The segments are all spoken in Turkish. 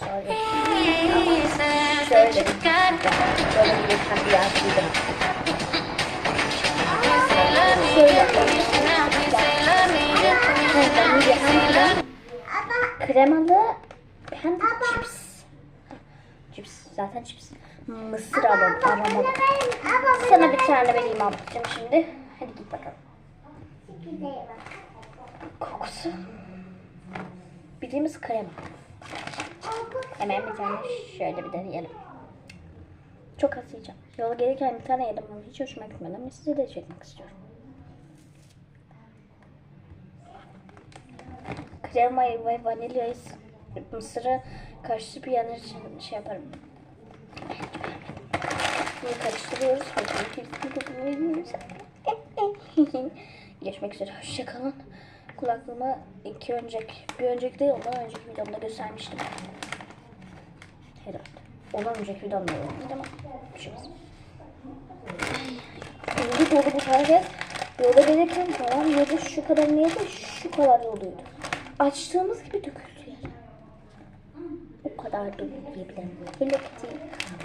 Sorry. Şöyle. Bir bir yazdıydım. Kremalı panda cips. Cips. Zaten cips. Mısır alalım. Aramalı. Sana bir tane vereyim ablacığım şimdi. Hadi git bakalım. Kokusu. Bildiğimiz krema. Hemen bir tane şöyle bir deneyelim. Çok az yiyeceğim. Yola gelirken bir tane yedim ama hiç hoşuma gitmedi ama size de çekmek istiyorum. Kremayı ve vanilyayı mısırı karıştırıp yanır için şey yaparım. Bunu karıştırıyoruz. Görüşmek üzere. Hoşçakalın. Kulaklığımı iki önceki, bir önceki değil ondan önceki videomda göstermiştim. Herhalde. Ondan önceki videomda olmadı ama bir şey olmaz. Şimdi dolu bu herkes yolda gelirken falan yedi şu kadar neydi şu kadar doluydu. Açtığımız gibi döküldü yani. O kadar dolu diyebilirim. Hello Kitty.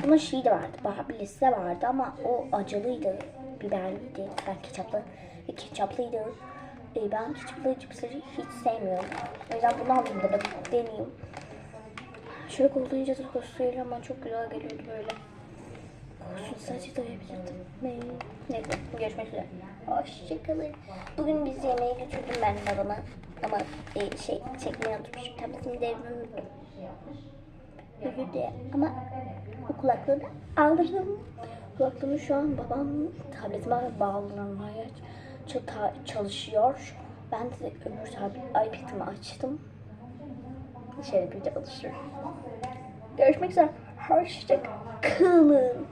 Bunun şeyi de vardı. Barbie'lisi de vardı ama o acılıydı. Biberliydi. Ben ketçaplı. E, ketçaplıydı. E, ben ketçaplı cipsleri hiç sevmiyorum. O yüzden bunu aldım dedim. Deneyeyim. Şöyle koklayınca da kokusu ama çok güzel geliyordu böyle. Kokusunu sadece doyabilirdim. Neyse görüşmek üzere. Hoşçakalın. Bugün biz yemeğe götürdüm ben babama. Ama e, şey çekmeyi unutmuşum. Tabletimi de evime unuttum. Dilerim. Ama o kulaklığı da aldırdım. Kulaklığımı şu an babam tabletime bağlamaya çata- çalışıyor. Ben de öbür iPad'imi açtım. Şöyle bir çalışıyorum. Görüşmek üzere. Hoşçakalın.